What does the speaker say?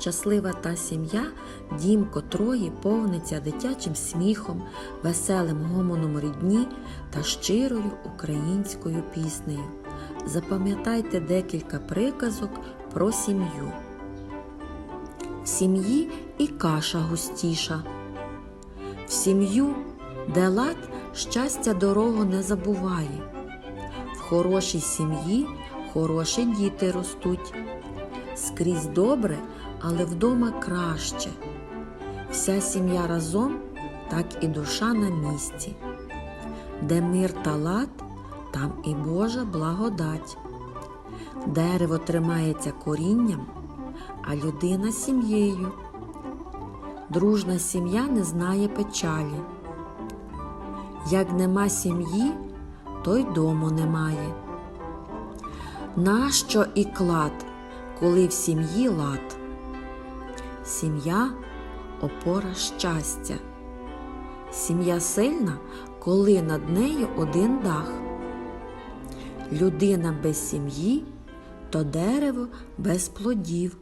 Щаслива та сім'я, дім котрої повниться дитячим сміхом, веселим гомоном рідні та щирою українською піснею. Запам'ятайте декілька приказок про сім'ю. В сім'ї і каша густіша. В сім'ю, де лад, щастя дорогу не забуває. В хорошій сім'ї хороші діти ростуть. Скрізь добре, але вдома краще. Вся сім'я разом, так і душа на місці. Де мир та лад, там і Божа благодать. Дерево тримається корінням, а людина сім'єю. Дружна сім'я не знає печалі. Як нема сім'ї, то й дому немає. Нащо і клад, коли в сім'ї лад? Сім'я опора щастя. Сім'я сильна, коли над нею один дах. Людина без сім'ї то дерево без плодів.